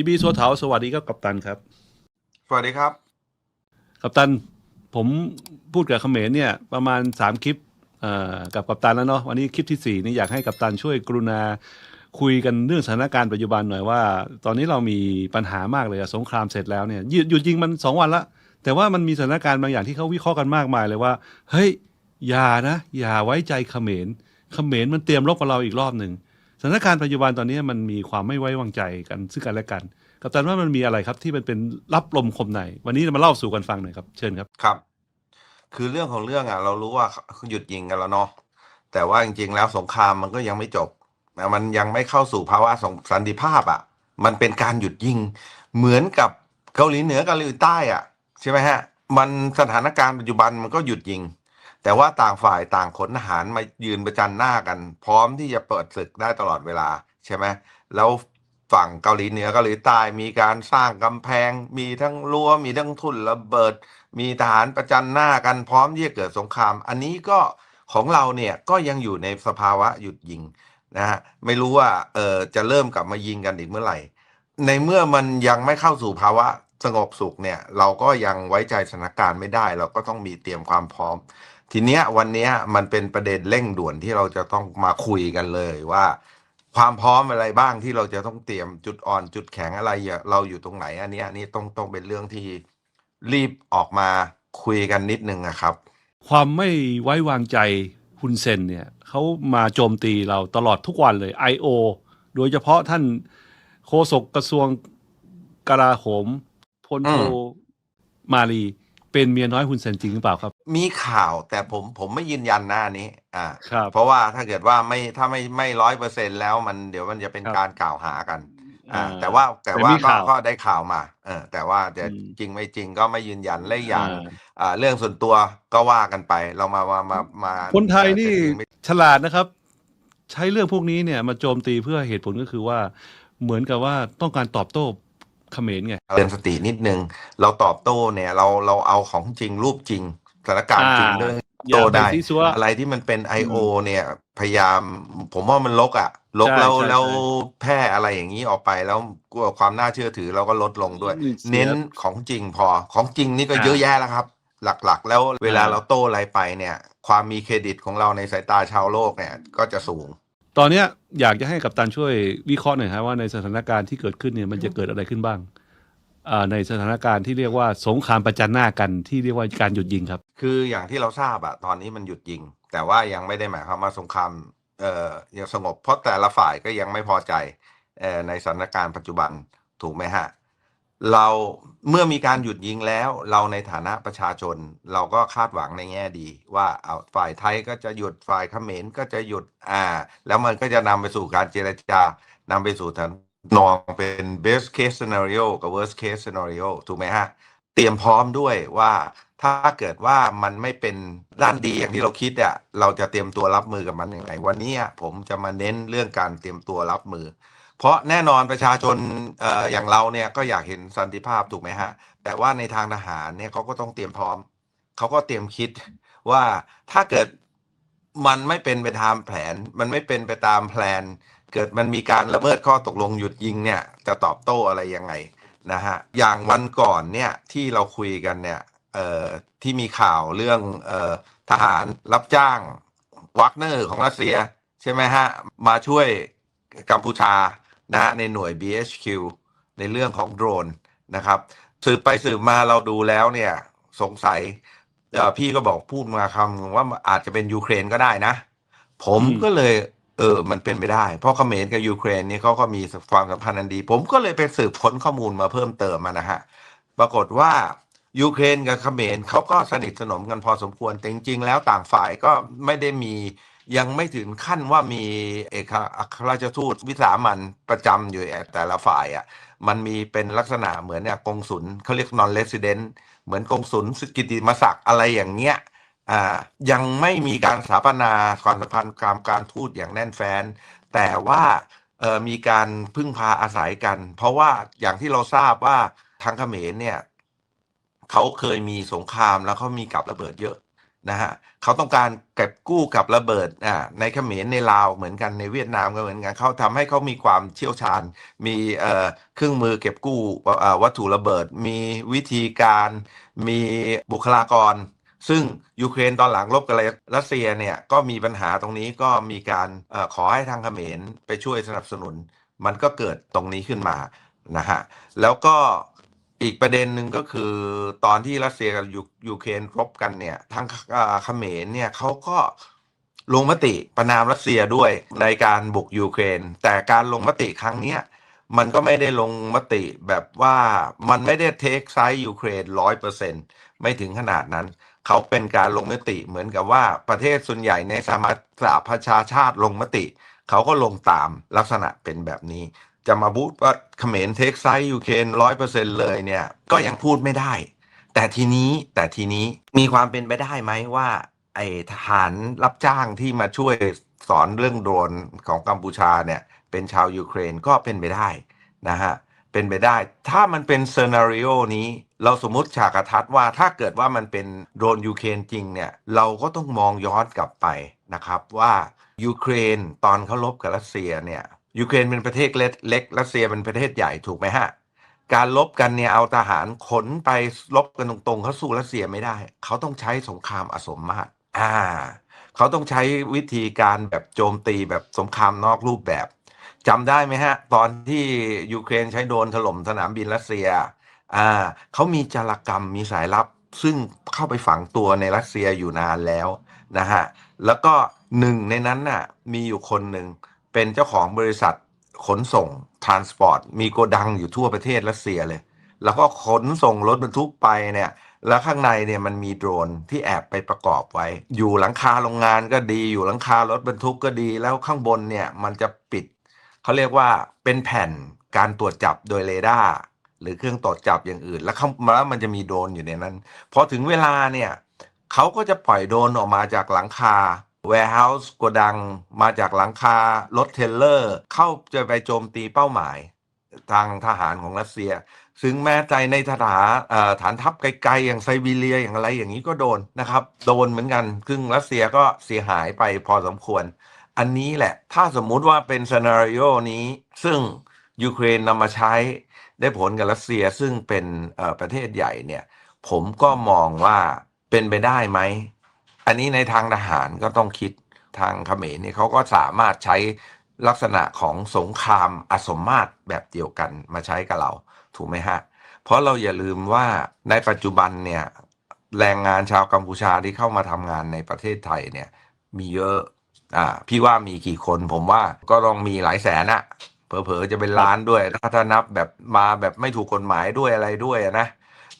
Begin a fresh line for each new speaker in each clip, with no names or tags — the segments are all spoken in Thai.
ดีบีสัวเถาสวัสดีครับกัปตันครับ
สวัสดีครับ
กัปตัน ผมพูดกับเขมรเนี่ย ประมาณสามคลิปเอ่อกับกัปตันแล้วเนาะวันนี้คลิปที่สี่นี่อยากให้กัปตันช่วยกรุณาคุยกันเรื่องสถานการณ์ปัจจุบันหน่อยว่า ตอนนี้เรามีปัญหามากเลยอะสงครามเสร็จแล้วเนี่ยหยุดหยุดยิงมันสองวันละแต่ว่ามันมีสถานการณ์บางอย่างที่เขาวิเคราะห์กันมากมายเลยว่า เฮ้ยอย่านะ อย่าไว้ใจเขมรเขมรมันเตรียมรบกับเราอีกรอบหนึ่ง สถานการณ์ปัจจุบันตอนนี้มันมีความไม่ไว้วางใจกันซึ่งกันและกัน กัปตันว่ามันมีอะไรครับที่มันเป็นรับลมคมในวันนี้มาเล่าสู่กันฟังหน่อยครับ เชิญครับ
ครับ คือเรื่องของเรื่องอะ เรารู้ว่าหยุดยิงกันแล้วเนาะแต่ว่าจริงๆแล้วสงครามมันก็ยังไม่จบมันยังไม่เข้าสู่ภาวะสงสันติภาพอะ มันเป็นการหยุดยิง เหมือนกับเกาหลีเหนือกับเกาหลีใต้อะ ใช่ไหมฮะ มันสถานการณ์ปัจจุบันมันก็หยุดยิง แต่ว่าต่างฝ่ายต่างขนทหารมายืนประจันหน้ากัน พร้อมที่จะเปิดศึกได้ตลอดเวลาใช่ไหมแล้วฝั่งเกาหลีเหนือเกาหลีใต้มีการสร้างกำแพง มีทั้งรั้วมีทั้งทุ่นระเบิด มีทหารประจันหน้ากันพร้อมที่จะเกิดสงคราม อันนี้ก็ของเราเนี่ยก็ยังอยู่ในสภาวะหยุดยิงนะฮะไม่รู้ว่าเออจะเริ่มกลับมายิงกันอีกเมื่อไหร่ ในเมื่อมันยังไม่เข้าสู่ภาวะสงบสุขเนี่ย เราก็ยังไว้ใจสถานการณ์ไม่ได้ เราก็ต้องมีเตรียมความพร้อม ทีเนี้ยวันเนี้ยมันเป็นประเด็นเร่งด่วนที่เราจะต้องมาคุยกันเลยว่า ความพร้อมอะไรบ้างที่เราจะต้องเตรียมจุดอ่อนจุดแข็งอะไรอย่าเราอยู่ตรงไหนอันเนี้ยอันนี้ต้องต้องเป็นเรื่องที่รีบออกมาคุยกันนิดนึงนะครับ
ความไม่ไว้วางใจฮุนเซนเนี่ยเขามาโจมตีเราตลอดทุกวันเลย I.O. โดยเฉพาะท่านโฆษกกระทรวงกลาโหมพลโท
อืม
มาลี เป็นเมียน้อยฮุนเซนจริงหรือเปล่าครับ
มีข่าวแต่ผมผมไม่ยืนยันหน้านี้ อ่า
ครับ
เพราะว่าถ้าเกิดว่าไม่ถ้าไม่ไม่ร้อยเปอร์เซ็นแล้วมันเดี๋ยวมันจะเป็น
ครับ
การกล่าวหากัน อ่า
อ่า
แต่ว่าแต่
แต่
ว่า
มี
ก็
ข่าว
ก็ได้ข่าวมาเออแต่ว่าจะ
อืม
จริงไม่จริงก็ไม่ยืนยันและอีกอย่าง
อ่า
อ่าเรื่องส่วนตัวก็ว่ากันไปเรามามามามา
คนไทยนี่
จะจริงไม่
ฉลาดนะครับ ใช้เรื่องพวกนี้เนี่ยมาโจมตีเพื่อเหตุผลก็คือว่า เหมือนกับว่าต้องการตอบโต้ เขมรไง
เตือนสตินิดนึง เราตอบโต้เนี่ยเราเราเอาของจริงรูปจริงสถานการณ์จริง
อ่า
เรื่อง
อย่า
โต
ไป
ได้
ซีซัว
อะไรที่มันเป็น I.O. เนี่ยพยายาม ผมว่ามันลกอะ่ะ ลก
ใช่
แล้ว
ใช่
แล้ว
ใช่
แพร่อะไรอย่างนี้ออกไปแล้วกลัวความน่าเชื่อถือเราก็ลดลงด้วย
นี่เสีย
เน้นของจริงพอของจริงนี่ก็
อ่า
เยอะแยะแล้วครับ หลักๆ แล้วเวลา
อ่า
เราโต้อะไรไปเนี่ย ความมีเครดิตของเราในสายตาชาวโลกเนี่ยก็จะสูง
ตอนเนี้ยอยากจะให้กัปตันช่วยวิเคราะห์หน่อยครับว่าในสถานการณ์ที่เกิดขึ้นเนี่ยมันจะเกิดอะไรขึ้นบ้างอ่าในสถานการณ์ที่เรียกว่าสงครามประจันหน้ากันที่เรียกว่าการหยุดยิงครับ
คืออย่างที่เราทราบอะตอนนี้มันหยุดยิง แต่ว่ายังไม่ได้หมายความว่าสงครามเอ่อยังสงบเพราะแต่ละฝ่ายก็ยังไม่พอใจเอ่อในสถานการณ์ปัจจุบันถูกไหมฮะ เราเมื่อมีการหยุดยิงแล้ว เราในฐานะประชาชน เราก็คาดหวังในแง่ดี ว่าเอาฝ่ายไทยก็จะหยุดฝ่ายเขมรก็จะหยุดอ่า แล้วมันก็จะนำไปสู่การเจรจานำไปสู่ทางนองเป็น best case scenario กับ worst case scenario ถูกไหมฮะ เตรียมพร้อมด้วยว่าถ้าเกิดว่ามันไม่เป็นด้านดีอย่างที่เราคิดอะเราจะเตรียมตัวรับมือกับมันยังไงวันนี้ผมจะมาเน้นเรื่องการเตรียมตัวรับมือ เพราะแน่นอนประชาชนออย่างเราเนี่ยก็อยากเห็นสันติภาพถูกไหมฮะ แต่ว่าในทางทหารเนี่ยเขาก็ต้องเตรียมพร้อม เขาก็เตรียมคิดว่าถ้าเกิดมันไม่เป็นไปตามแผน มันไม่เป็นไปตามแพลนเกิดมันมีการละเมิดข้อตกลงหยุดยิงเนี่ยจะตอบโต้อะไรยังไงนะฮะ อย่างวันก่อนเนี่ยที่เราคุยกันเนี่่ที่มีข่าวเรื่องออทหารรับจ้างวักเนอร์ของรัสเซีย ใช่ไหมฮะ มาช่วยกัมพูชา นะฮะในหน่วย BHQ ในเรื่องของโดรนนะครับสืบไปสืบมาเราดูแล้วเนี่ยสงสัยเอ่อพี่ก็บอกพูดมาคำว่าอาจจะเป็นยูเครนก็ได้นะผม
อืม
ก็เลยเออ มันเป็นไปได้ เพราะเขมรกับยูเครนนี่เขาก็มีความสัมพันธ์อันดี ผมก็เลยไปสืบค้นข้อมูลมาเพิ่มเติมมานะฮะ ปรากฏว่ายูเครนกับเขมรเขาก็สนิทสนมกันพอสมควรแต่จริงๆแล้วต่างฝ่ายก็ไม่ได้มี ยังไม่ถึงขั้นว่ามีเอกอัครราชทูตวิสามันประจำอยู่แต่ละฝ่ายอะมันมีเป็นลักษณะเหมือนเนี่ยกงสุลเขาเรียก non resident เหมือนกงสุลกิติมศักดิ์อะไรอย่างเงี้ยอ่ายังไม่มีการสถาปนาความสัมพันธ์การการทูตอย่างแน่นแฟ้นแต่ว่าเอ่อมีการพึ่งพาอาศัยกัน เพราะว่าอย่างที่เราทราบว่าทางเขมรเนี่ยเขาเคยมีสงครามแล้วเขามีกับระเบิดเยอะ นะฮะเขาต้องการเก็บกู้กับระเบิดอ่าในเขมรในลาวเหมือนกันในเวียดนามก็เหมือนกันเขาทำให้เขามีความเชี่ยวชาญ มีเอ่อเครื่องมือเก็บกู้วัตถุระเบิด มีวิธีการมีบุคลากร ซึ่งยูเครนตอนหลังรบกับรัสเซียเนี่ยก็มีปัญหาตรงนี้ก็มีการออขอให้ทางเขมรไปช่วยสนับสนุน มันก็เกิดตรงนี้ขึ้นมานะฮะแล้วก็ อีกประเด็นหนึ่งก็คือตอนที่รัสเซียกับยูยูเครนรบกันเนี่ยทางเอ่อเขมรเนี่ยเขาก็ลงมติประนามรัสเซียด้วยในการบุกยูเครน แต่การลงมติครั้งเนี้ยมันก็ไม่ได้ลงมติแบบว่ามันไม่ได้เทคไซส์ยูเครนร้อยเปอร์เซ็นไม่ถึงขนาดนั้น เขาเป็นการลงมติเหมือนกับว่าประเทศส่วนใหญ่ในสหสหประชาชาติลงมติ เขาก็ลงตามลักษณะเป็นแบบนี้ จะมาพูดว่าเขมรเทคไซยูเครนร้อยเปอร์เซ็นเลยเนี่ยก็ยังพูดไม่ได้ แต่ทีนี้แต่ทีนี้มีความเป็นไปได้ไหมว่า ไอทหารรับจ้างที่มาช่วยสอนเรื่องโดรนของกัมพูชาเนี่ยเป็นชาวยูเครนก็เป็นไปได้นะฮะเป็นไปได้ ถ้ามันเป็นเซนารีโอนี้ เราสมมติฉากทัดว่าถ้าเกิดว่ามันเป็นโดรนยูเครนจริงเนี่ยเราก็ต้องมองย้อนกลับไปนะครับว่ายูเครนตอนเขาลบกับรัสเซียเนี่ย ยูเครนเป็นประเทศเล็กเล็กรัสเซียเป็นประเทศใหญ่ถูกไหมฮะ การลบกันเนี่ยเอาทหารขนไปลบกันตรงๆเขาสู้รัสเซียไม่ได้ เขาต้องใช้สงครามอสมมาตรอ่า เขาต้องใช้วิธีการแบบโจมตีแบบสงครามนอกรูปแบบจำได้ไหมฮะ ตอนที่ยูเครนใช้โดนถล่มสนามบินรัสเซียอ่าเขามีจารกรรมมีสายลับ ซึ่งเข้าไปฝังตัวในรัสเซียอยู่นานแล้วนะฮะแล้วก็หนึ่งในนั้นน่ะมีอยู่คนหนึ่ง เป็นเจ้าของบริษัทขนส่งทรานสปอร์ตมีโกดังอยู่ทั่วประเทศรัสเซียเลย แล้วก็ขนส่งรถบรรทุกไปเนี่ย แล้วข้างในเนี่ยมันมีโดรนที่แอบไปประกอบไว้ อยู่หลังคาโรงงานก็ดีอยู่หลังคารถบรรทุกก็ดีแล้วข้างบนเนี่ยมันจะปิดเขาเรียกว่าเป็นแผ่นการตรวจจับโดยเรดาร์หรือเครื่องตรวจจับอย่างอื่น แล้วข้างแล้วมันจะมีโดรนอยู่ในนั้นพอถึงเวลาเนี่ยเขาก็จะปล่อยโดรนออกมาจากหลังคา warehouse กดังมาจากหลังคารถเทลเลอร์ เข้าจะไปโจมตีเป้าหมาย ทางทหารของรัสเซีย ซึ่งแม้ใจในฐานฐานทัพไกลๆ อย่างไซบีเรียอย่างอะไรอย่างนี้ก็โดนนะครับ โดนเหมือนกัน ซึ่งรัสเซียก็เสียหายไปพอสมควร อันนี้แหละ ถ้าสมมุติว่าเป็นซีนารีโอนี้ ซึ่งยูเครนนำมาใช้ได้ผลกับรัสเซียซึ่งเป็นประเทศใหญ่เนี่ย ผมก็มองว่าเป็นไปได้ไหม อันนี้ในทางทหารก็ต้องคิดทางเขมรเนี่ยเขาก็สามารถใช้ลักษณะของสงครามอสมมาตรแบบเดียวกันมาใช้กับเรา ถูกไหมฮะ เพราะเราอย่าลืมว่าในปัจจุบันเนี่ยแรงงานชาวกัมพูชาที่เข้ามาทำงานในประเทศไทยเนี่ยมีเยอะอ่าพี่ว่ามีกี่คนผมว่าก็ต้องมีหลายแสนอะเผลอๆจะเป็นล้านด้วยถ้าถ้านับแบบมาแบบไม่ถูกกฎหมายด้วยอะไรด้วยนะ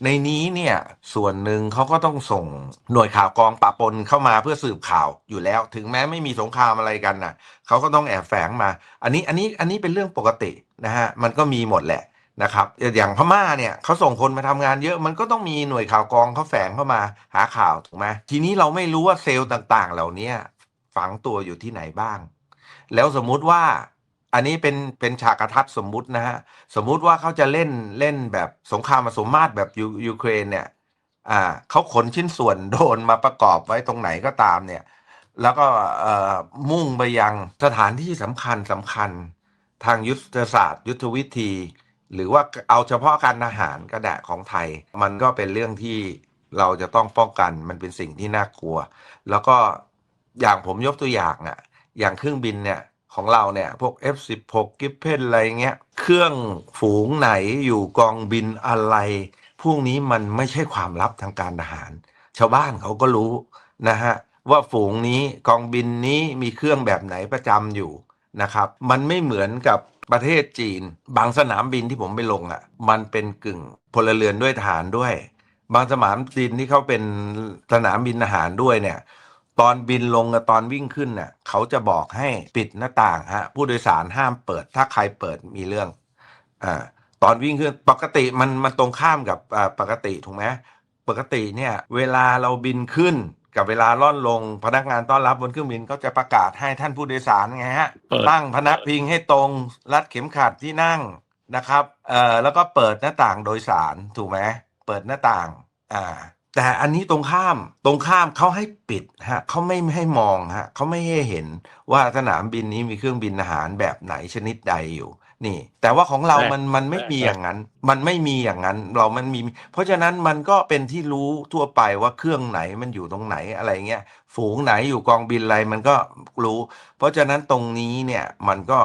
ในนี้เนี่ยส่วนหนึ่งเขาก็ต้องส่งหน่วยข่าวกองปราบปนเข้ามาเพื่อสืบข่าวอยู่แล้ว ถึงแม้ไม่มีสงครามอะไรกันน่ะเขาก็ต้องแอบแฝงมา อันนี้อันนี้อันนี้เป็นเรื่องปกตินะฮะมันก็มีหมดแหละนะครับอย่างพม่าเนี่ยเขาส่งคนมาทำงานเยอะมันก็ต้องมีหน่วยข่าวกองเขาแฝงเข้ามาหาข่าวถูกไหมทีนี้เราไม่รู้ว่าเซลล์ต่างๆ เหล่านี้ฝังตัวอยู่ที่ไหนบ้าง แล้วสมมุติว่า อันนี้เป็นเป็นฉากกระทัศน์สมมุตินะฮะสมมุติว่าเขาจะเล่นเล่นแบบสงครามผสมมาตรแบบยูยูเครนเนี่ยอ่าเขาขนชิ้นส่วนโดนมาประกอบไว้ตรงไหนก็ตามเนี่ย แล้วก็เอ่อมุ่งไปยังสถานที่สำคัญสำคัญทางยุทธศาสตร์ ยุทธวิธี หรือว่าเอาเฉพาะการทหารก็ได้ของไทย มันก็เป็นเรื่องที่เราจะต้องป้องกันมันเป็นสิ่งที่น่ากลัว แล้วก็อย่างผมยกตัวอย่างอะอย่างเครื่องบินเนี่ย ของเราเนี่ย พวก F16 กิฟเพนอะไรเงี้ย เครื่องฝูงไหนอยู่กองบินอะไร พวกนี้มันไม่ใช่ความลับทางการทหาร ชาวบ้านเขาก็รู้นะฮะ ว่าฝูงนี้กองบินนี้มีเครื่องแบบไหนประจำอยู่นะครับ มันไม่เหมือนกับประเทศจีน บางสนามบินที่ผมไปลงอะ มันเป็นกึ่งพลเรือนด้วยทหารด้วย บางสนามบินที่เขาเป็นสนามบินทหารด้วยเนี่ย ตอนบินลงกับตอนวิ่งขึ้นน่ะเขาจะบอกให้ปิดหน้าต่างฮะผู้โดยสารห้ามเปิด ถ้าใครเปิดมีเรื่องอ่าตอนวิ่งขึ้นปกติมันมันตรงข้ามกับอ่าปกติถูกไหมปกติเนี่ยเวลาเราบินขึ้นกับเวลาล่อนลงพนักงานต้อนรับบนเครื่องบินก็จะประกาศให้ท่านผู้โดยสารไงฮะ
เปิด
ตั้งพนักพิงให้ตรง รัดเข็มขัดที่นั่งนะครับเอ่อแล้วก็เปิดหน้าต่างโดยสารถูกไหมเปิดหน้าต่างอ่า แต่อันนี้ตรงข้ามตรงข้ามเขาให้ปิดฮะเขาไม่ให้มองฮะเขาไม่ให้เห็นว่าสนามบินนี้มีเครื่องบินทหารแบบไหนชนิดใดอยู่นี่ แต่ว่าของเรา
แปลก
มันมันไม่
แปลก
มี
แปลก
อย่างนั้น มันไม่มีอย่างนั้น เรามันมี เพราะฉะนั้นมันก็เป็นที่รู้ทั่วไปว่าเครื่องไหนมันอยู่ตรงไหนอะไรเงี้ย ฝูงไหนอยู่กองบินอะไรมันก็รู้ เพราะฉะนั้นตรงนี้เนี่ยมันก็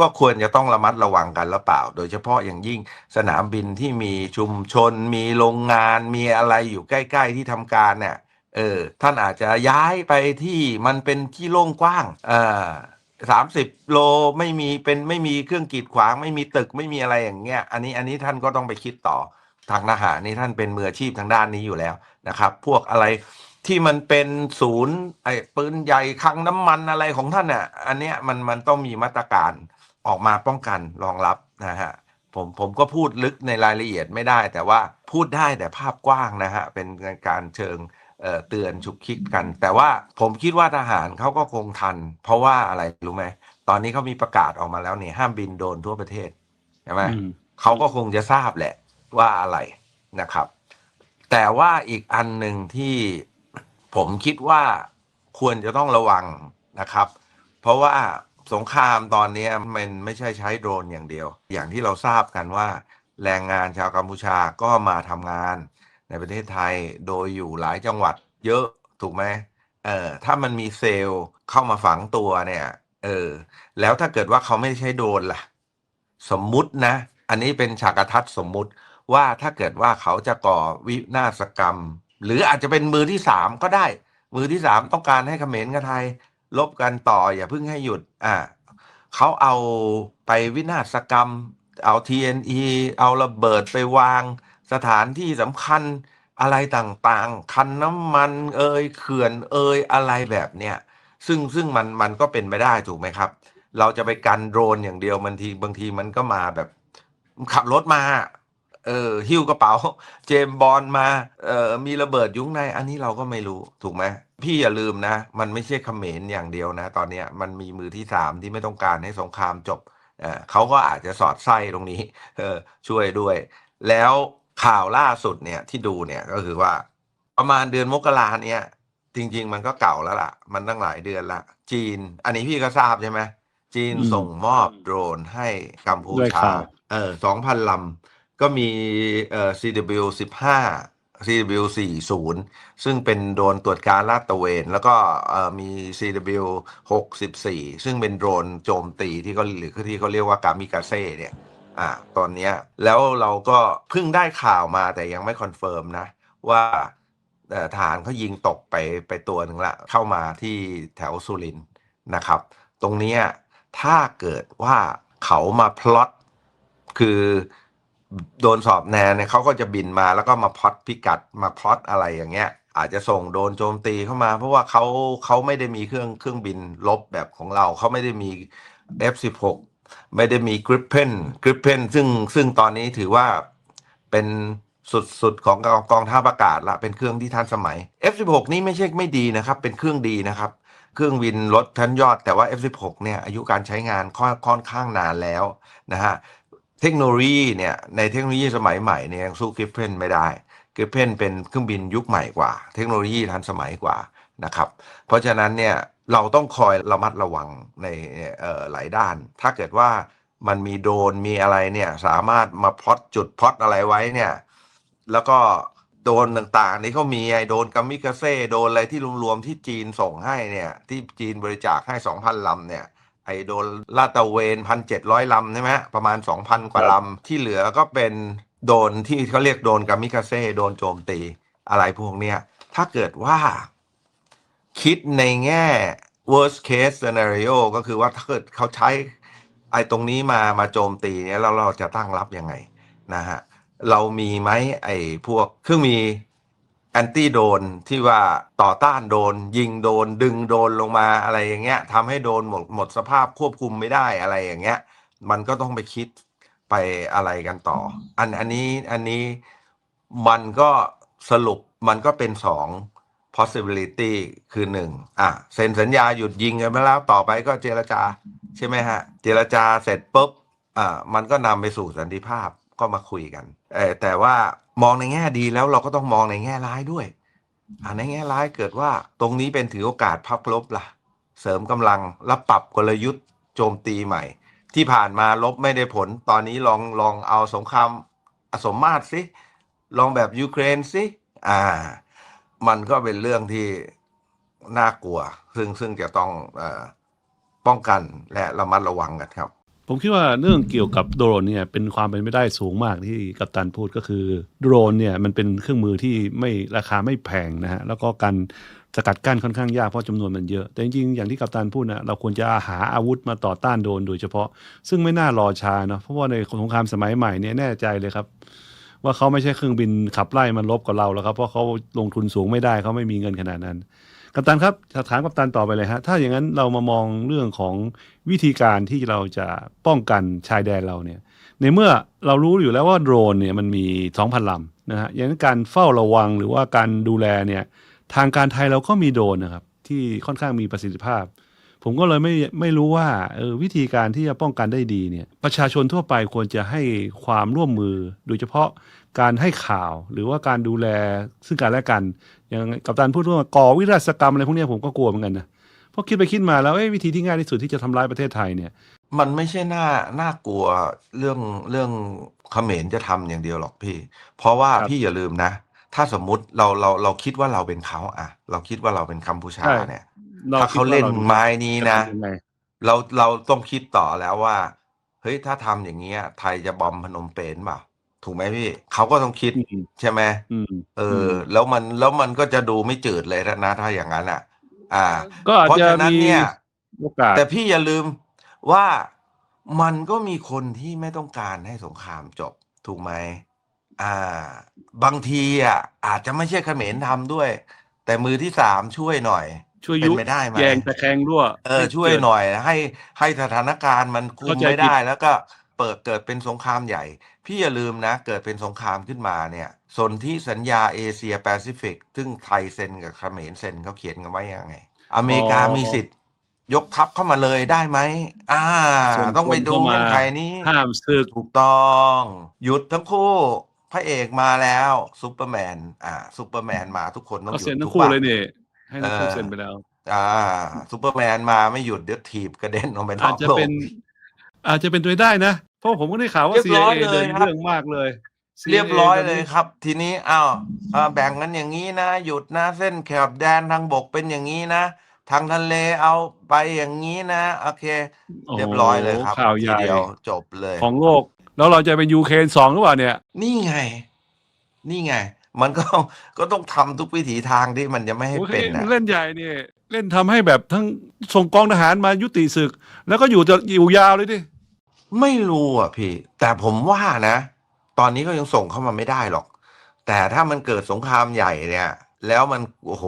ก็ควรจะต้องระมัดระวังกันหรือเปล่า โดยเฉพาะอย่างยิ่งสนามบินที่มีชุมชน มีโรงงาน มีอะไรอยู่ใกล้ ๆ ที่ทำการเนี่ย เออ ท่านอาจจะย้ายไปที่มันเป็นที่โล่งกว้าง เอ่าสามสิบโลไม่มีเป็นไม่มีเครื่องกีดขวาง ไม่มีตึกไม่มีอะไรอย่างเงี้ย อันนี้อันนี้ท่านก็ต้องไปคิดต่อทางทหารนี่ท่านเป็นมืออาชีพทางด้านนี้อยู่แล้วนะครับ พวกอะไร ที่มันเป็นศูนย์ไอ้ปืนใหญ่คลังน้ำมันอะไรของท่านเนี่ยอันเนี้ยมันมันต้องมีมาตรการออกมาป้องกันรองรับนะฮะผมผมก็พูดลึกในรายละเอียดไม่ได้ แต่ว่าพูดได้แต่ภาพกว้างนะฮะเป็นการเชิงเอ่อเตือนฉุกคิดกัน แต่ว่าผมคิดว่าทหารเขาก็คงทัน เพราะว่าอะไรรู้ไหมตอนนี้เขามีประกาศออกมาแล้วเนี่ยห้ามบินโดรนทั่วประเทศใช่ไหม
อืม
เขาก็คงจะทราบแหละว่าอะไรนะครับ แต่ว่าอีกอันหนึ่งที่ ผมคิดว่าควรจะต้องระวังนะครับ เพราะว่าสงครามตอนนี้มันไม่ใช่ใช้โดรนอย่างเดียว อย่างที่เราทราบกันว่า แรงงานชาวกัมพูชาก็มาทำงานในประเทศไทยโดยอยู่หลายจังหวัดเยอะถูกไหมเออถ้ามันมีเซลล์เข้ามาฝังตัวเนี่ยเออแล้วถ้าเกิดว่าเขาไม่ใช้โดรนล่ะ สมมุตินะ อันนี้เป็นฉากทัศน์สมมุติว่าถ้าเกิดว่าเขาจะก่อวินาศกรรม หรืออาจจะเป็นมือที่สามก็ได้ มือที่สามต้องการให้เขมรกับไทยลบกันต่ออย่าเพิ่งให้หยุดอ่าเขาเอาไปวินาศกรรม เอา TNE เอาระเบิดไปวาง สถานที่สำคัญอะไรต่างๆ คันน้ำมันเอ่ยเขื่อนเอ่ยอะไรแบบเนี้ยซึ่งซึ่งมันมันก็เป็นไปได้ถูกไหมครับ เราจะไปกันโดรนอย่างเดียวบางทีบางทีมันก็มาแบบขับรถมา เออหิ้วกระเป๋า เจมส์บอลมาเออมีระเบิดอยุ้งในอันนี้เราก็ไม่รู้ถูกไหมพี่อย่าลืมนะ มันไม่ใช่เขมรอย่างเดียวนะ ตอนเนี้ยมันมีมือที่สามที่ไม่ต้องการให้สงครามจบเออเขาก็อาจจะสอดไส้ตรงนี้เออช่วยด้วย แล้วข่าวล่าสุดเนี่ยที่ดูเนี่ยก็คือว่าประมาณเดือนมกราเนี่ย จริง ๆ มันก็เก่าแล้วล่ะ มันตั้งหลายเดือนละจีน อันนี้พี่ก็ทราบใช่ไหมจีน
อืม
ส่งมอบโดรนให้กัมพู
ด้วย
ชา
ข่าว
เออสองพันลำ ก็มีเอ่อ CW 15 CW 40 ซึ่งเป็นโดรนตรวจการลาดตระเวน แล้วก็เอ่อมี CW 64 ซึ่งเป็นโดรนโจมตีที่เขาหรือที่เขาเรียกว่ากามิกาเซ่เนี่ยอ่าตอนนี้แล้วเราก็เพิ่งได้ข่าวมาแต่ยังไม่คอนเฟิร์มนะ ว่าเอ่อทหารเขายิงตกไปไปตัวหนึ่งละ เข้ามาที่แถวสุรินนะครับ ตรงนี้ถ้าเกิดว่าเขามาพลอตคือ โดนสอบแนนเนี่ยเขาก็จะบินมาแล้วก็มาพลอตพิกัดมาพลอตอะไรอย่างเงี้ย อาจจะส่งโดนโจมตีเข้ามา เพราะว่าเขาเขาไม่ได้มีเครื่องเครื่องบินลบแบบของเราเขาไม่ได้มี F16 ไม่ได้มี Gripen Gripen ซึ่งซึ่งตอนนี้ถือว่าเป็นสุดๆของกองกองทัพอากาศละเป็นเครื่องที่ทันสมัย F16 นี่ไม่ใช่ไม่ดีนะครับ เป็นเครื่องดีนะครับ เครื่องบินลดชั้นยอดแต่ว่า F16 เนี่ยอายุการใช้งานค่อนค่อนข้างนานแล้วนะฮะ เทคโนโลยีเนี่ยในเทคโนโลยีสมัยใหม่เนี่ยยังสู้กริปเพนไม่ได้กริปเพนเป็นเครื่องบินยุคใหม่กว่า เทคโนโลยีทันสมัยกว่านะครับเพราะฉะนั้นเนี่ยเราต้องคอยระมัดระวังในหลายด้าน ถ้าเกิดว่ามันมีโดรนมีอะไรเนี่ยสามารถมาพลอตจุดพลอตอะไรไว้เนี่ยแล้วก็โดนต่างๆ นี่เขามีไอ้โดนกัมมิกาเซ่โดนอะไรที่รวมๆที่จีนส่งให้เนี่ยที่จีนบริจาคให้สองพันลำเนี่ย ไอโดนลาดตระเวนพันเจ็ดร้อยลำใช่ไหมฮะประมาณสองพันกว่าลำที่เหลือก็เป็นโดนที่เขาเรียกโดนกามิกาเซ่โดนโจมตีอะไรพวกเนี้ย ถ้าเกิดว่าคิดในแง่ worst case scenario ก็คือว่าถ้าเกิดเขาใช้ไอ้ตรงนี้มามาโจมตีเนี่ยแล้วเราจะตั้งรับยังไงนะฮะ เรามีไหมไอ้พวกเครื่องมี แอนตี้โดนที่ว่าต่อต้านโดน ยิงโดน ดึงโดนลงมาอะไรอย่างเงี้ยทำให้โดนหมดหมดสภาพควบคุมไม่ได้อะไรอย่างเงี้ย มันก็ต้องไปคิดไปอะไรกันต่อ อันอันนี้อันนี้มันก็สรุปมันก็เป็นสอง possibility คือหนึ่งอะเซ็นสัญญาหยุดยิงกันไปแล้วต่อไปก็เจรจา ใช่ไหมฮะ เจรจาเสร็จปุ๊บอ่ามันก็นำไปสู่สันติภาพก็มาคุยกันเออแต่ว่า มองในแง่ดีแล้วเราก็ต้องมองในแง่ร้ายด้วยอ่าในแง่ร้ายเกิดว่าตรงนี้เป็นถือโอกาสพักลบล่ะ เสริมกำลังแล้วปรับกลยุทธ์โจมตีใหม่ ที่ผ่านมาลบไม่ได้ผล ตอนนี้ลองลองเอาสงครามอสมมาตรสิลองแบบยูเครนสิอ่า มันก็เป็นเรื่องที่น่ากลัว ซึ่งซึ่งจะต้องอป้องกันและระมัดระวังกันครับ
ผมคิดว่าเรื่องเกี่ยวกับโดรนเนี่ยเป็นความเป็นไม่ได้สูงมากที่กัปตันพูดก็คือโดรนเนี่ยมันเป็นเครื่องมือที่ไม่ราคาไม่แพงนะฮะแล้วก็การสกัดกั้นค่อนข้างยากเพราะจำนวนมันเยอะ แต่จริงๆ อย่างที่กัปตันพูดนะเราควรจะหาอาวุธมาต่อต้านโดรนโดยเฉพาะ ซึ่งไม่น่ารอช้าเนาะเพราะว่าในสงครามสมัยใหม่เนี่ยแน่ใจเลยครับ ว่าเขาไม่ใช่เครื่องบินขับไล่มันลบกับเราแล้วครับเพราะเขาลงทุนสูงไม่ได้เขาไม่มีเงินขนาดนั้น กัปตันครับถามกัปตันต่อไปเลยฮะถ้าอย่างนั้นเรามามองเรื่องของวิธีการที่เราจะป้องกันชายแดนเราเนี่ยในเมื่อเรารู้อยู่แล้วว่าโดรนเนี่ยมันมี 2,000ลำนะฮะอย่างนั้นการเฝ้าระวังหรือว่าการดูแลเนี่ยทางการไทยเราก็มีโดรนนะครับที่ค่อนข้างมีประสิทธิภาพ ผมก็เลยไม่ไม่รู้ว่าออวิธีการที่จะป้องกันได้ดีเนี่ยประชาชนทั่วไปควรจะให้ความร่วมมือโดยเฉพาะ การให้ข่าวหรือว่าการดูแลซึ่งกันและกัน อย่างกัปตันพูดว่าก่อวิราศกรรมอะไรพวกเนี้ยผมก็กลัวเหมือนกันนะเพราะคิดไปคิดมาแล้วเอ้ยวิธีที่ง่ายที่สุดที่จะทำร้ายประเทศไทยเนี่ย
มันไม่ใช่น่าน่ากลัวเรื่องเรื่องเขมรจะทำอย่างเดียวหรอกพี่ เพราะว่า
ครับ
พี่อย่าลืมนะ ถ้าสมมุติเราเราเราคิดว่าเราเป็นเขาอะเราคิดว่าเราเป็นกัมพูชา
ใช่
เนี่ยถ้าเขาเล่น
คิดว่
ไม้นี้
จะ
นะ
ทำยังไง
เราเราต้องคิดต่อแล้วว่าเฮ้ยถ้าทำอย่างเงี้ย ไทยจะบอมพนมเปญเปล่า ถูกไหมพี่เขาก็ต้องคิด
อืม
ใช่ไหม
อืม
เอออ แล้วมันแล้วมันก็จะดูไม่จืดเลยนะถ้าอย่างนั้นอะ อ่า
ก็อาจ
เพราะ
จะ
ฉะนั้น
มี
เนี่ย
โอกาส
แต่พี่อย่าลืมว่ามันก็มีคนที่ไม่ต้องการให้สงครามจบ ถูกไหมอ่า บางทีอะ อาจจะไม่ใช่เขมรทำด้วย แต่มือที่สามช่วยหน่อย
ช่วย
เป็น
ยุ
ไปได้ไหม
แยงตะแคงรั่ว
เออช่วยหน่อย ให้ให้สถานการณ์มันคุม
เข้าใจ
ไม่
ผิด
ได้แล้วก็ เปิดเกิดเป็นสงครามใหญ่ พี่อย่าลืมนะ เกิดเป็นสงครามขึ้นมาเนี่ยสนที่สัญญาเอเชียแปซิฟิกซึ่งไทยเซ็นกับเขมรเซ็นเขาเขียนกันไว้ยังไง อเมริกามีสิทธิ์ ยกทัพเข้ามาเลยได้ไหมอ่า
ส่ง
ต้องไปดู
คนเข้ามา
เงื่อนไขนี้
ห้ามศึก
ถูกต้อง หยุดทั้งคู่พระเอกมาแล้วซูเปอร์แมน อ่าซูเปอร์แมนมาทุกคนต้อง
เขา
หยุ
เซ็
ด
นทั้
ถู
ง
ก
คู่
ปะ
เลยเนี่ยให้ทั้งคู่
เออ
เซ็นไปแล้ว
อ่าซูเปอร์แมนมาไม่หยุดเดี๋ยวถีบกระเด็นออกไปน
อา
อ
จ
ก
จะ
โลก
เป็น อาจจะเป็นตัวได้นะ เพราะผมก็ได้ข่าวว่า
เรียบร้อย
CIA
เลย
เดิน
ครับ
เรื่องมากเลย CIA
เรียบร้อย
ตน
เล
นี้
ยครับ ทีนี้อ้าวอ่าแบ่งกันอย่างนี้นะ หยุดนะเส้นแขบแดนทางบกเป็นอย่างนี้นะ ทางทะเลเอาไปอย่างนี้นะ โอเคเรียบร้อยเลยครับ
ข่าวให
ที
ญ่
เดียวจบเลย
ของโลก แล้วเราจะเป็นยูเครนสองหรือเปล่าเนี่ย
นี่ไง นี่ไง มันก็ต้องก็ต้องทำทุกวิถีทางที่มันจะไม่ให้
โอ้ย
เป็นนะ
เล่นใหญ่เนี่ยเล่นทำให้แบบทั้งส่งกองทหารมายุติศึก แล้วก็อยู่จะอยู่ยาวเลยดิ
ไม่รู้อะพี่ แต่ผมว่านะ ตอนนี้ก็ยังส่งเข้ามาไม่ได้หรอก แต่ถ้ามันเกิดสงครามใหญ่เนี่ย แล้วมันโอ้โห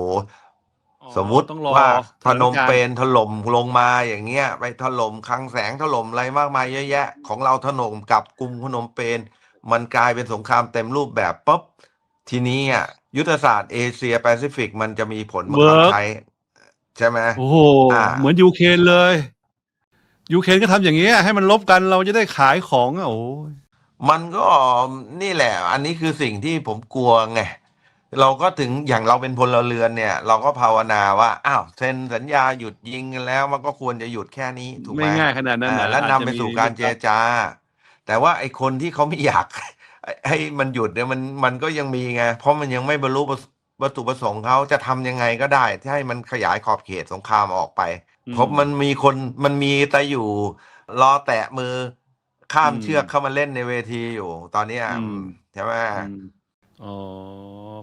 สมมุติ
ต้องรอ
ว่าพนม
สถานการณ์
เปญถล่มลงมาอย่างเงี้ย ไปถล่มคลังแสงถล่มอะไรมากมายเยอะแยะ ของเราถล่มกลับกรุงพนมเปญมันกลายเป็นสงครามเต็มรูปแบบปุ๊บทีนี้อะยุทธศาสตร์เอเชียแปซิฟิกมันจะมีผลบังคับใช้ใช่ไหม
โอ้โห
อ่า
เหมือนยูเครนเลย ยูเครนก็ทำอย่างเงี้ยให้มันลบกันเราจะได้ขายของอะโอ้ย
มันก็นี่แหละ อันนี้คือสิ่งที่ผมกลัวไง เราก็ถึงอย่างเราเป็นพลเรือนเนี่ย เราก็ภาวนาว่าอ้าวเซ็นสัญญาหยุดยิงกันแล้วมันก็ควรจะหยุดแค่นี้ถูกไหม
ไม่ง่ายขนาดนั้น
อ่า
นะ
และ
อาจ
นำ
จะ
ไป
มี
สู่การเจรจา แต่ว่าไอ้คนที่เขาไม่อยาก ให้มันหยุดเนี่ยมันมันก็ยังมีไง เพราะมันยังไม่บรรลุวัตถุประสงค์เขาจะทำยังไงก็ได้ที่ให้มันขยายขอบเขตสงครามออกไป
อืม
เพราะมันมีคนมันมีแต่อยู่ รอแตะมือข้าม
อืม
เชือกเข้ามาเล่นในเวทีอยู่ ตอนเนี้ย
อืม
ใช่ไหม
อืมอ๋อ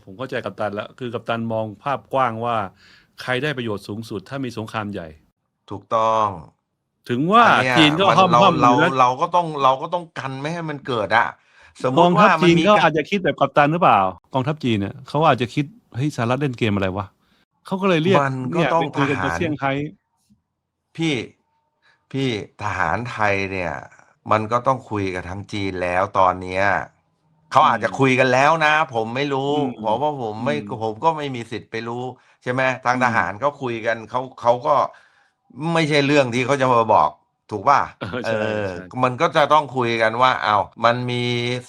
ผมเข้าใจกัปตันแล้วคือกัปตันมองภาพกว้างว่า ใครได้ประโยชน์สูงสุดถ้ามีสงครามใหญ่
ถูกต้อง
ถึงว่า
อันเนี้ย
จีนก็
มัน
ห้อม
เรา
ห้อมอ
เรา
ยู่นะ
เราก็ต้องเราก็ต้องกันไม่ให้มันเกิดอะสมม
กอง
ติ
ทัพ
ว่ามัน
จีน
มี
ก็
การ
อาจจะคิดแบบกัปตันหรือเปล่ากองทัพจีนเนี่ยเขาอาจจะคิดเฮ้ยสหรัฐเล่นเกมอะไรวะเขาก็เลยเรียก
มันก็
เนี่ย
ต้อง
ไปคุยกัน
ทหาร
ที่เซี่ยงไฮ้
พี่พี่ทหารไทยเนี่ย มันก็ต้องคุยกับทางจีนแล้วตอนเนี้ยเขาอาจจะคุยกันแล้วนะ ผมไม่รู้เพราะว่าผมไม่ผมก็ไม่มีสิทธิ์ไปรู้ ใช่ไหมทางทหารก็คุยกันเขาเขาก็ไม่ใช่เรื่องที่เขาจะมาบอกถูกป่ะ
เออ
เอ
ใช่
อ
ใช่
มันก็จะต้องคุยกันว่า เอามันมี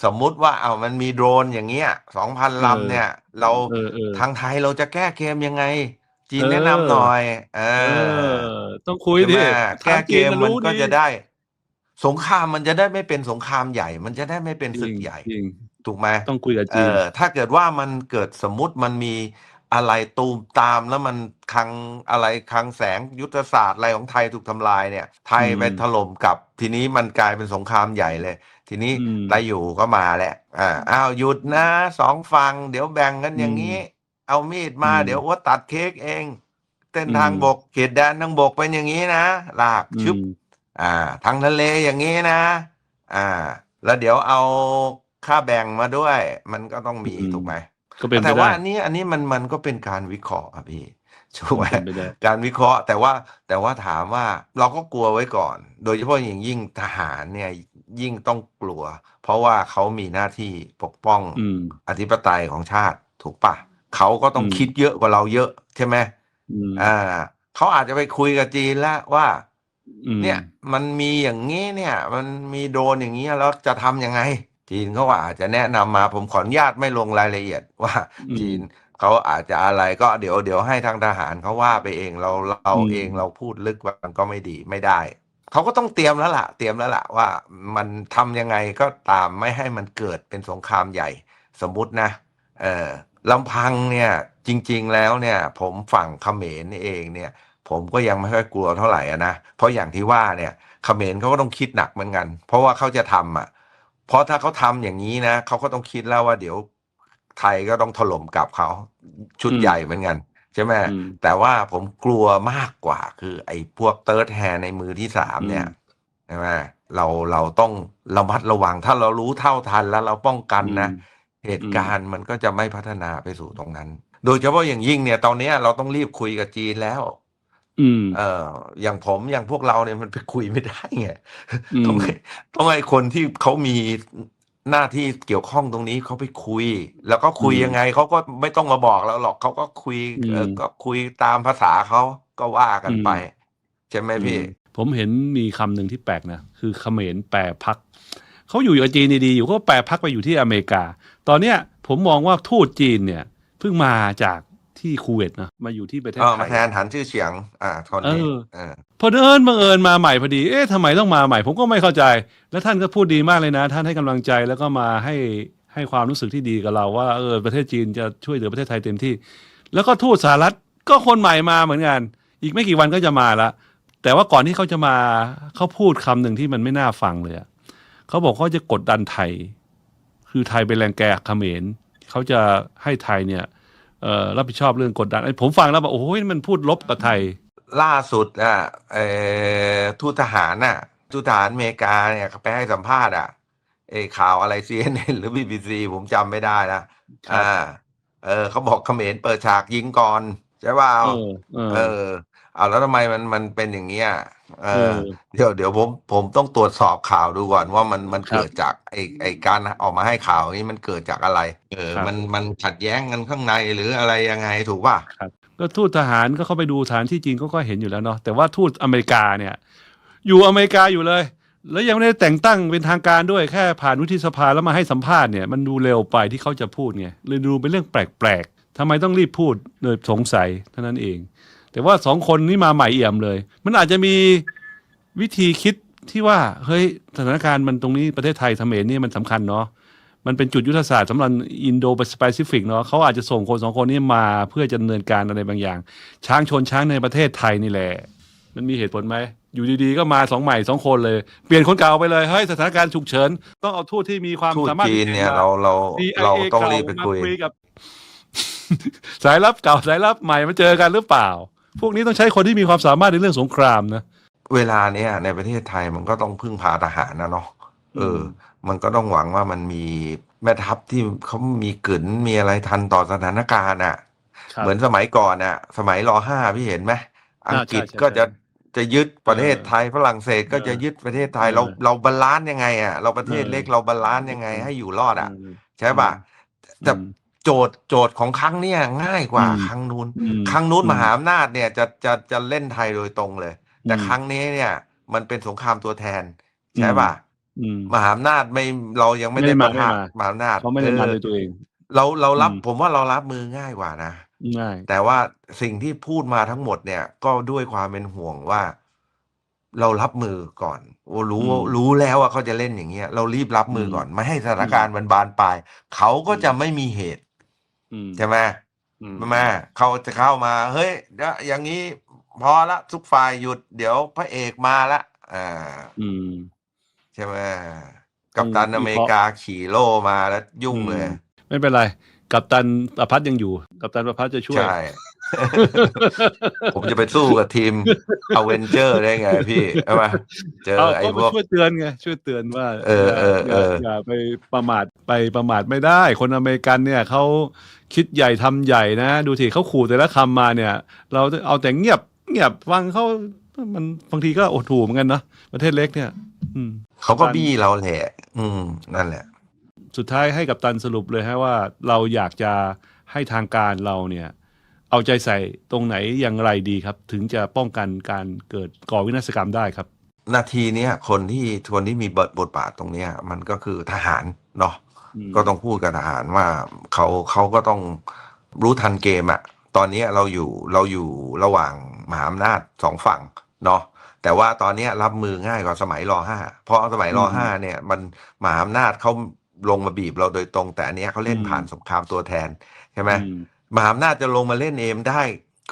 สมมุติว่า เอามันมีโดรนอย่างเงี้ยสองพันลำเนี่ย เรา
เออเออ
ทางไทยเราจะแก้เกมยังไง จีน
เออ
แนะนำหน่อย เอ
เอ
อ
อต้องคุย
ใช่ไห
ดิ
มแก้เกม
ถาจี
มัน
รู้
ก็
ดิ
จะได้ สงครามมันจะได้ไม่เป็นสงครามใหญ่ มันจะได้ไม่เป็นศึกใหญ่
จริง
ถูกไหม
ๆต้องคุยกับ
เอ
จีน
อถ้าเกิดว่ามันเกิดสมมุติมันมีอะไรตูมตามแล้วมันคลังอะไรคลังแสงยุทธศาสตร์อะไรของไทยถูกทำลายเนี่ย ไทย
อืม
ไปถล่มกลับทีนี้มันกลายเป็นสงครามใหญ่เลย ทีนี้
อืม
ไต้อยู่ก็มาแหละอ่าอ้าวหยุดนะสองฝั่งเดี๋ยวแบ่งกันอย่างนี้ เอามีดมา
อืม
เดี๋ยวว่าตัดเค้กเอง เส้นทาง
อืม
บกเขตแดนทางบกเป็นอย่างนี้นะลากชึบ
อืม
อ่า ทางทะเลอย่างนี้นะ อ่า แล้วเดี๋ยวเอาค่าแบ่งมาด้วย มันก็ต้องมี
อืม
ถูกไหม
ก็เป็นไป
แต่ว่า
ได้
อันนี้อันนี้มันมันก็เป็นการวิเคราะห์อะพี่ถูกไหม
เป็นไปได้
การวิเคราะห์ แต่ว่าแต่ว่าถามว่าเราก็กลัวไว้ก่อน โดยเฉพาะอย่างยิ่งทหารเนี่ยยิ่งต้องกลัว เพราะว่าเขามีหน้าที่ปกป้อง
อืม
อธิปไตยของชาติถูกปะ เขาก็ต้อง
อืม
คิดเยอะกว่าเราเยอะใช่ไหม
อืม
อ่าเขาอาจจะไปคุยกับจีนแล้วว่า
อืม
เนี่ยมันมีอย่างนี้เนี่ย มันมีโดรนอย่างนี้แล้วจะทำยังไง จีนเขาก็อาจจะแนะนำมาผมขออนุญาตไม่ลงรายละเอียดว่า
อืม
จีนเขาอาจจะอะไรก็เดี๋ยวเดี๋ยวให้ทางทหารเขาว่าไปเองเราเรา
อืม
เองเราพูดลึกมันก็ไม่ดีไม่ได้เขาก็ต้องเตรียมแล้วล่ะ เตรียมแล้วล่ะว่ามันทำยังไงก็ตามไม่ให้มันเกิดเป็นสงครามใหญ่ สมมุตินะ เออ ลำพังเนี่ยจริง ๆ แล้วเนี่ย ผมฝั่งเขมรนี่เองเนี่ย ผมก็ยังไม่ค่อยกลัวเท่าไหร่อะนะเพราะอย่างที่ว่าเนี่ยเขมรเขาก็ต้องคิดหนักเหมือนกัน เพราะว่าเขาจะทำอะ เพราะถ้าเขาทำอย่างนี้นะเขาก็ต้องคิดแล้วว่าเดี๋ยวไทยก็ต้องถล่มกลับเขาชุด
อืม
ใหญ่เหมือนกันใช่ไหม
อืม
แต่ว่าผมกลัวมากกว่าคือ ไอ้พวกเติร์ดแฮร์ในมือที่สามเนี่ย
อืม
ใช่ไหมเราเราต้องระมัดระวังถ้าเรารู้เท่าทันแล้วเราป้องกันนะ
อืม
เหตุการณ์มันก็จะไม่พัฒนาไปสู่ตรงนั้น โดยเฉพาะอย่างยิ่งเนี่ยตอนเนี้ยเราต้องรีบคุยกับจีนแล้ว
อืม
เอออย่างผมอย่างพวกเราเนี่ยมันไปคุยไม่ได้ไง
อืม
ต้องให้ต้องให้คนที่เขามีหน้าที่เกี่ยวข้องตรงนี้เขาไปคุย แล้วก็คุย
อืม
ยังไงเขาก็ไม่ต้องมาบอกเราหรอกเขาก็คุยเออ
อืม
ก็คุยตามภาษาเขาก็ว่ากัน
อืม
ไป ใช่ไหมพี่
อืมผมเห็นมีคำหนึ่งที่แปลกนะ คือเขมรแปรพักเขาอยู่กับจีนดีๆอยู่ก็แปรพักไปอยู่ที่อเมริกา ตอนเนี้ยผมมองว่าทูตจีนเนี่ยเพิ่งมาจากที่คูเวตนะมาอยู่ที่ประเทศ
เออ
ไท
มายแทนหันชื่อเฉียง อ่าคนนี้
เออ
เออ
พอเดินบังเอิญมาใหม่พอดี เอ๊ะทำไมต้องมาใหม่ ผมก็ไม่เข้าใจ แล้วท่านก็พูดดีมากเลยนะ ท่านให้กำลังใจแล้วก็มาให้ให้ความรู้สึกที่ดีกับเราว่าเออประเทศจีนจะช่วยเหลือประเทศไทยเต็มที่ แล้วก็ทูตสหรัฐก็คนใหม่มาเหมือนกัน อีกไม่กี่วันก็จะมาละแต่ว่าก่อนที่เขาจะมาเขาพูดคำหนึ่งที่มันไม่น่าฟังเลยอะเขาบอกเขาจะกดดันไทย คือไทยเป็นแรงแกะเขมรเขาจะให้ไทยเนี่ยเอ่อรับผิดชอบเรื่องกดดันไอ้ผมฟังแล้วบอกโอ้ยมันพูดลบกับไทย
ล่าสุดอะเออทูตทหารน่ะทูตทหารอเมริกาเนี่ยเขาไปให้สัมภาษณ์อะเออข่าวอะไร CNN หรือ BBC ผมจำไม่ได้นะ
ครับ
อ่า เออเขาบอกเขมรเปิดฉากยิงก่อน ใช่เปล่า
เออเออ
เออ เอาแล้วทำไมมันมันเป็นอย่างเงี้ย เอ
เอ
อ
อ
เดี๋ยวเดี๋ยวผมผมต้องตรวจสอบข่าวดูก่อนว่ามันมัน
ครับ
เกิดจากไอไอการออกมาให้ข่าวนี้มันเกิดจากอะไร เออ
ครับ
มันมันขัดแย้งกันข้างในหรืออะไรยังไงถูกป่ะ
ก็ทูตทหารก็เข้าไปดูฐานที่จริงเขาก็เห็นอยู่แล้วเนาะแต่ว่าทูตอเมริกาเนี่ย อยู่อเมริกาอยู่เลย แล้วยังไม่ได้แต่งตั้งเป็นทางการด้วยแค่ผ่านวุฒิสภาแล้วมาให้สัมภาษณ์เนี่ยมันดูเร็วไปที่เขาจะพูดไงเลยดูเป็นเรื่องแปลกๆทำไมต้องรีบพูดเลยสงสัยเท่านั้นเอง แต่ว่าสองคนนี้มาใหม่เอี่ยมเลย มันอาจจะมีวิธีคิดที่ว่าเฮ้ยสถานการณ์มันตรงนี้ประเทศไทยเขมรนี่มันสำคัญเนาะมันเป็นจุดยุทธศาสตร์สำหรับอินโดแปซิฟิกเนาะเขาอาจจะส่งคนสองคนนี้มาเพื่อจะดำเนินการอะไรบางอย่าง ช้างชนช้างในประเทศไทยนี่แหละ มันมีเหตุผลไหม อยู่ดีๆ ก็มาสองใหม่สองคนเลย เปลี่ยนคนเก่าไปเลยเฮ้ยสถานการณ์ฉุกเฉิน ต้องเอาทูตที่มีความ
ทูต
สามารถ
จีนเนี่ย
พิศษ
เราเรา
CIA
เราต้อง
ก่
รีบไปคุย
มากับ สายลับเก่าสายลับใหม่มาเจอกันหรือเปล่า พวกนี้ต้องใช้คนที่มีความสามารถในเรื่องสงครามนะ
เวลาเนี้ยในประเทศไทยมันก็ต้องพึ่งพาทหารนะเนาะเออ
ม
มันก็ต้องหวังว่ามันมีแม่ทัพที่เขามีกลืนมีอะไรทันต่อสถานการณ์อะ
ครับ
เหมือนสมัยก่อนอะ สมัยรห้าพี่เห็นไหมอังกฤษ
ใช่ใช่
ก็จะ
ใช่
จะยึดประเทศ
เออ
ไทยฝรั่งเศสก็
เออ
จะยึดประเทศไทย
เออ
เราเราบาลานซ์ยังไงอะ เราประเทศ
เออ
เล็กเราบาลานซ์ยังไงให้อยู่รอดอะ
อืม
ใช่ป่ะแต่
อืม
โจทย์โจทย์ของครั้งเนี้ยง่ายกว่า
อืม
ครั้งนู้น
อืม
ครั้งนู้น
อืม
มหาอำนาจเนี่ยจะจะจะเล่นไทยโดยตรงเลย แต่
อืม
ครั้งนี้เนี่ย มันเป็นสงครามตัวแทน ใช่ป่ะ
อืม
มหาอำนาจไม่เรายังไม่ได้
ไม่
ปะ
ได้
ทะ
มา
มหาอำนาจ
เขาไม่ได้มา
ออ
ด้วยตัวเอง
เราเรารับ
อืม
ผมว่าเรารับมือง่ายกว่านะ
ง่าย
แต่ว่าสิ่งที่พูดมาทั้งหมดเนี่ย ก็ด้วยความเป็นห่วงว่า เรารับมือก่อนโอ้รู้ว่ารู้แล้วว่าเขาจะเล่นอย่างเงี้ย เรารีบรับมือก่อน ไม่ให้สถานการณ์มันบานปลายเขาก็จะไม่มีเหตุ
อืม
ใช่ไหม
อืม
ใช่ไหมเขาจะเข้ามา เฮ้ยเดี๋ยวอย่างนี้พอละทุกฝ่ายหยุดเดี๋ยวพระเอกมาละอ่า
อืม
ใช่ไหมกัปตัน
อืม
อเมริกาขี่โล่มาแล้วยุ่งเลย
ไม่เป็นไร กัปตันประพัฒน์ยังอยู่ กัปตันประพัฒน์จะช่วย
ใช่ ผมจะไปสู้กับทีมอเวนเจอร์ได้ไงพี่ใช่ไหมเจอ
เอา
ไอ้
ก็
พวก
ช่วยเตือนไงช่วยเตือนว่า
เออเออเออ
ย่าย่าไปประมาทไปประมาทไม่ได้ คนอเมริกันเนี่ยเขาคิดใหญ่ทำใหญ่นะ ดูสิเขาขู่แต่ละคำมาเนี่ย เราเอาแต่เงียบเงียบฟังเขามันบางทีก็อดถูเหมือนกันเนาะประเทศเล็กเนี่ย อืม
เขาก็บี้เราแหละ อืม นั่นแหละ
สุดท้ายให้กับตันสรุปเลยฮะว่า เราอยากจะให้ทางการเราเนี่ย เอาใจใส่ตรงไหนอย่างไรดีครับ ถึงจะป้องกันการเกิดก่อวินาศกรรมได้ครับ
นาทีเนี้ยคนที่คนที่มีบทบทบาทตรงเนี้ย มันก็คือทหารเนาะ
อืม
ก็ต้องพูดกับทหารว่าเขาเขาก็ต้องรู้ทันเกมอะตอนเนี้ยเราอยู่เราอยู่ระหว่างมหาอำนาจสองฝั่งเนาะแต่ว่าตอนเนี้ยรับมือง่ายกว่าสมัยรห้าเพราะสมัยรห้าเนี่ย มันมหาอำนาจเขาลงมาบีบเราโดยตรง แต่อันเนี้ยเขาเล่นผ่านสงครามตัวแทนใช่ไหม
อื ม
มหาอำนาจจะลงมาเล่นเอมได้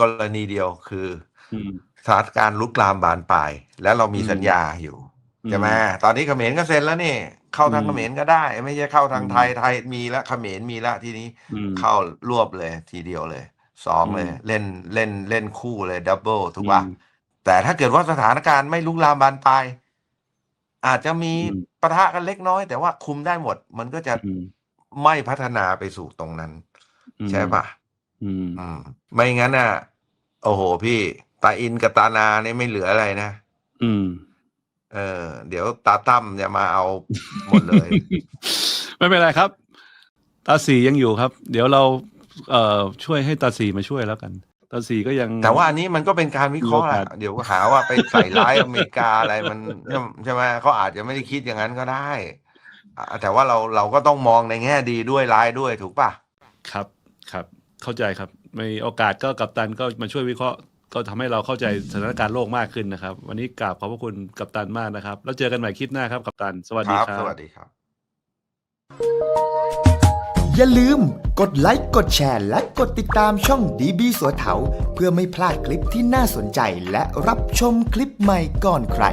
กรณีเดียวคือ
อืม
สถานการณ์ลุกลามบานปลาย แล้วเรามี
อืม
สัญญาอยู่ใช่ไหมตอนนี้เขมรก็เซ็นแล้วนี่ เข้าทาง
อืม
เขมรก็ได้ ไม่ใช่เข้าทาง
อืม
ไทยไทยมีแล้วเขมรมีแล้วทีนี้
อืม
เข้ารวบเลย ทีเดียวเลยสองเลย
อืม
เล่นเล่นเล่นคู่เลยดับเบิลถูกป่ะ
อืม
แต่ถ้าเกิดว่าสถานการณ์ไม่ลุกลามบานปลายอาจจะมี
อืม
ปะทะกันเล็กน้อย แต่ว่าคุมได้หมด มันก็จะ
อืม
ไม่พัฒนาไปสู่ตรงนั้น ใช่ป่ะ
อืม
อืม ไม่งั้นน่ะ โอ้โห พี่ ตาอินกับตานาเนี่ยไม่เหลืออะไรนะ
อืม
เออ เดี๋ยวตาตั้มจะมาเอาหมดเลย
ไม่เป็นไรครับ ตาสียังอยู่ครับ เดี๋ยวเราเอ่อช่วยให้ตาสีมาช่วยแล้วกัน ตาสีก็ยัง
แต่ว่าอันนี้มันก็เป็นการวิเคราะห์แห
มี
ละ
โอกาส
เดี๋ยวก็หาว่าไปใส่ร้ายอเมริกาอะไรมันใช่ไหมเขาอาจจะไม่ได้คิดอย่างนั้นก็ได้อะแต่ว่าเราเราก็ต้องมองในแง่ดีด้วยร้ายด้วยถูกป่ะ
ครับครับ เข้าใจครับมีโอกาสก็กัปตันก็มาช่วยวิเคราะห์ก็ทำให้เราเข้าใจสถานการณ์โลกมากขึ้นนะครับ วันนี้กราบขอบพระคุณกัปตันมากนะครับ แล้วเจอกันใหม่คลิปหน้าครับกัปตัน สวัส
ค
ดี
รับ
ครั
ส
บ
วัสดีครับ
อย่าลืมกดไลค์กดแชร์และกดติดตามช่องดีบีสัวเถาเพื่อไม่พลาดคลิปที่น่าสนใจและรับชมคลิปใหม่ก่อนใคร